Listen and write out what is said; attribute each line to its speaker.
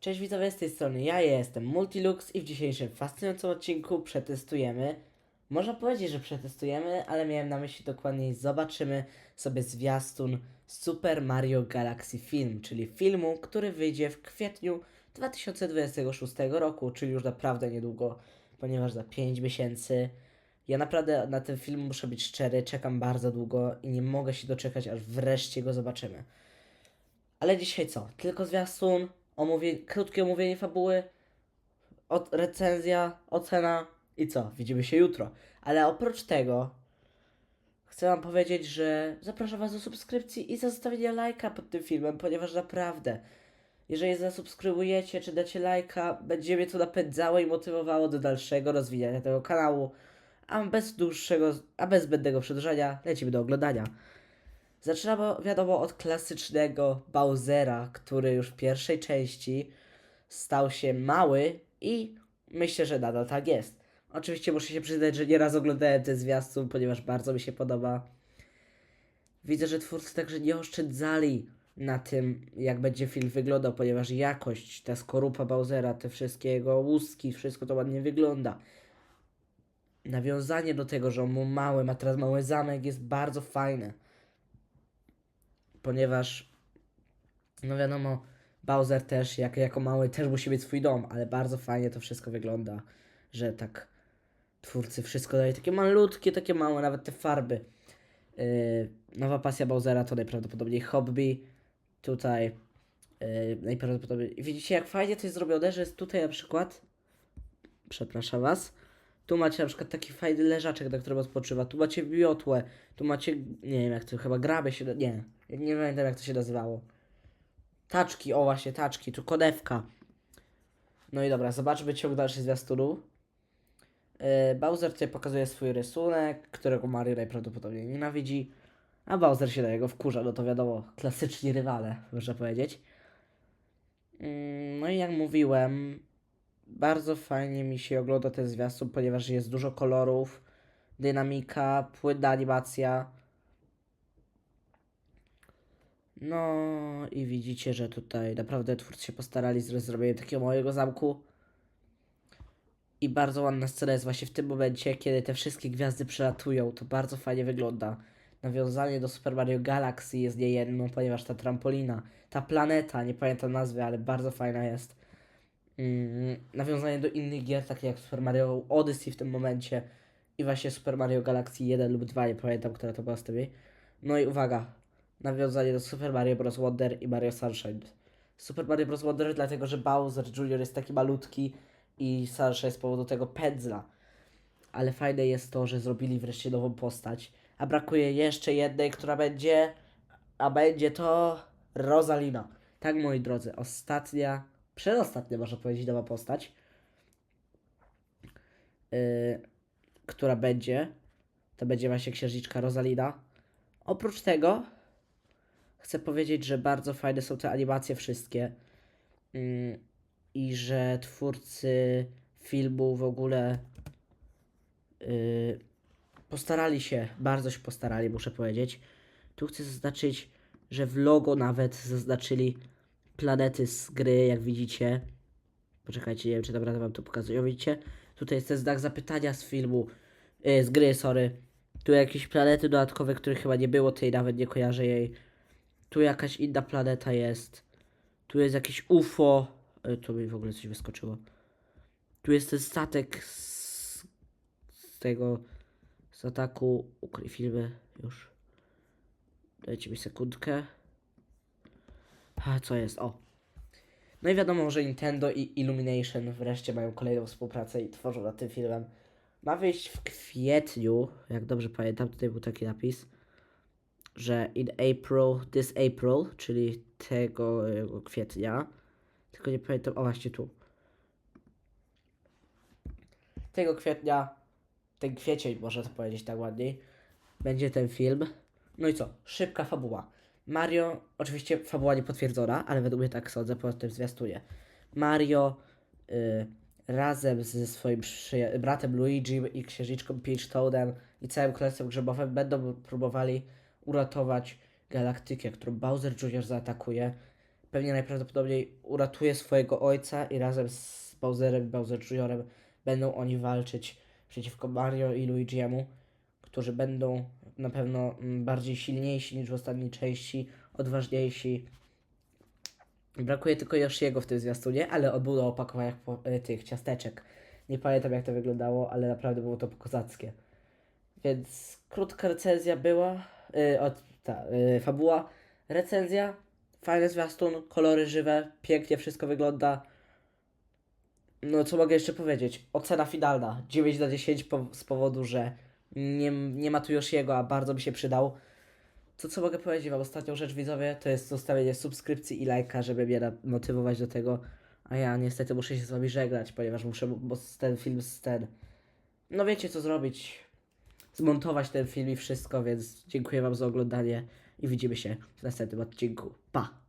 Speaker 1: Cześć widzowie, z tej strony ja jestem Multilux i w dzisiejszym fascynującym odcinku przetestujemy, można powiedzieć, że przetestujemy, ale miałem na myśli dokładniej zobaczymy sobie zwiastun Super Mario Galaxy Film, czyli filmu, który wyjdzie w kwietniu 2026 roku, czyli już naprawdę niedługo, ponieważ za 5 miesięcy. Ja naprawdę na ten film muszę być szczery, czekam bardzo długo i nie mogę się doczekać, aż wreszcie go zobaczymy. Ale dzisiaj co? Tylko zwiastun, omówie... krótkie omówienie fabuły, od... recenzja, ocena i co? Widzimy się jutro. Ale oprócz tego chcę wam powiedzieć, że zapraszam was do subskrypcji i zostawienia lajka pod tym filmem, ponieważ naprawdę, jeżeli zasubskrybujecie czy dacie lajka, będzie mnie to napędzało i motywowało do dalszego rozwijania tego kanału. A bez dłuższego, a bez zbędnego przedłużania lecimy do oglądania. Zaczynamy, wiadomo, od klasycznego Bowsera, który już w pierwszej części stał się mały i myślę, że nadal tak jest. Oczywiście muszę się przyznać, że nieraz oglądałem ten zwiastun, ponieważ bardzo mi się podoba. Widzę, że twórcy także nie oszczędzali na tym, jak będzie film wyglądał, ponieważ jakość, ta skorupa Bowsera, te wszystkie jego łuski, wszystko to ładnie wygląda. Nawiązanie do tego, że on był mały, ma teraz mały zamek, jest bardzo fajne ponieważ no wiadomo, Bowser też jak, jako mały też musi mieć swój dom, ale bardzo fajnie to wszystko wygląda, że tak twórcy wszystko daje takie malutkie, takie małe, nawet te farby. Yy, nowa pasja Bowsera to najprawdopodobniej hobby. Tutaj yy, najprawdopodobniej. Widzicie, jak fajnie to jest zrobione, że jest tutaj na przykład. Przepraszam was. Tu macie na przykład taki fajny leżaczek, na którym odpoczywa. Tu macie miotłę. Tu macie. Nie wiem jak to chyba grabę się. Nie. Nie pamiętam jak to się nazywało. Taczki, o właśnie, taczki. Tu konewka. No i dobra, zobaczmy ciąg dalszy zwiastunu. Yy, Bowser tutaj pokazuje swój rysunek, którego Mario najprawdopodobniej nienawidzi. A Bowser się na niego wkurza, no to wiadomo, klasyczni rywale, można powiedzieć. Mm, No i jak mówiłem, bardzo fajnie mi się ogląda ten zwiastun, ponieważ jest dużo kolorów, dynamika, płynna animacja. No i widzicie, że tutaj naprawdę twórcy się postarali z zrobieniem takiego małego zamku. I bardzo ładna scena jest właśnie w tym momencie, kiedy te wszystkie gwiazdy przelatują. To bardzo fajnie wygląda. Nawiązanie do Super Mario Galaxy jest niejedną, ponieważ ta trampolina, ta planeta, nie pamiętam nazwy, ale bardzo fajna jest. Mm, nawiązanie do innych gier, takie jak Super Mario Odyssey w tym momencie i właśnie Super Mario Galaxy 1 lub 2, nie pamiętam, która to była z tymi. No i uwaga, nawiązanie do Super Mario Bros. Wonder i Mario Sunshine. Super Mario Bros. Wonder dlatego, że Bowser Jr. jest taki malutki i Sunshine z powodu tego pędzla. Ale fajne jest to, że zrobili wreszcie nową postać, a brakuje jeszcze jednej, która będzie, a będzie to Rosalina. Tak, moi drodzy, ostatnia, przedostatnia można powiedzieć nowa postać, yy, która będzie, to będzie właśnie księżniczka Rosalina. Oprócz tego chcę powiedzieć, że bardzo fajne są te animacje wszystkie mm, i że twórcy filmu w ogóle yy, postarali się, bardzo się postarali, muszę powiedzieć. Tu chcę zaznaczyć, że w logo nawet zaznaczyli planety z gry, jak widzicie. Poczekajcie, nie wiem, czy naprawdę wam to pokazują. Widzicie? Tutaj jest ten znak zapytania z filmu, yy, z gry, sorry. Tu jakieś planety dodatkowe, których chyba nie było, tej nawet nie kojarzę jej. Tu jakaś inna planeta jest. Tu jest jakieś UFO. Y, Tu mi w ogóle coś wyskoczyło. Tu jest ten statek z, z tego z ataku. Ukryj filmy już. Dajcie mi sekundkę. A co jest? O. No i wiadomo, że Nintendo i Illumination wreszcie mają kolejną współpracę i tworzą nad tym filmem. Ma wyjść w kwietniu, jak dobrze pamiętam, tutaj był taki napis, że in April, this April, czyli tego e, kwietnia, tylko nie pamiętam, o właśnie tu. Tego kwietnia, ten kwiecień, można to powiedzieć tak ładniej, będzie ten film. No i co? Szybka fabuła. Mario, oczywiście fabuła nie potwierdzona, ale według mnie tak sądzę po tym zwiastunie. Mario y, razem ze swoim bratem Luigi i księżniczką Peach Toadem i całym królestwem grzybowym będą próbowali uratować galaktykę, którą Bowser Jr. zaatakuje. pewnie najprawdopodobniej uratuje swojego ojca i razem z Bowserem i Bowser Juniorem będą oni walczyć przeciwko Mario i Luigi'emu, którzy będą na pewno mm, bardziej silniejsi niż w ostatniej części, odważniejsi. Brakuje tylko Yoshiego w tym zwiastunie, ale on był na opakowaniach y, tych ciasteczek. Nie pamiętam jak to wyglądało, ale naprawdę było to kozackie. Więc krótka recenzja była, y, od, ta, y, fabuła, recenzja, fajny zwiastun, kolory żywe, pięknie wszystko wygląda. No co mogę jeszcze powiedzieć? Ocena finalna 9 na 10 po, z powodu, że nie, nie ma tu już jego, a bardzo mi się przydał. To co mogę powiedzieć wam, ostatnią rzecz widzowie, to jest zostawienie subskrypcji i lajka, żeby mnie motywować do tego. A ja niestety muszę się z wami żegnać, ponieważ muszę, bo ten film ten... No wiecie co zrobić, zmontować ten film i wszystko, więc dziękuję wam za oglądanie i widzimy się w następnym odcinku. Pa!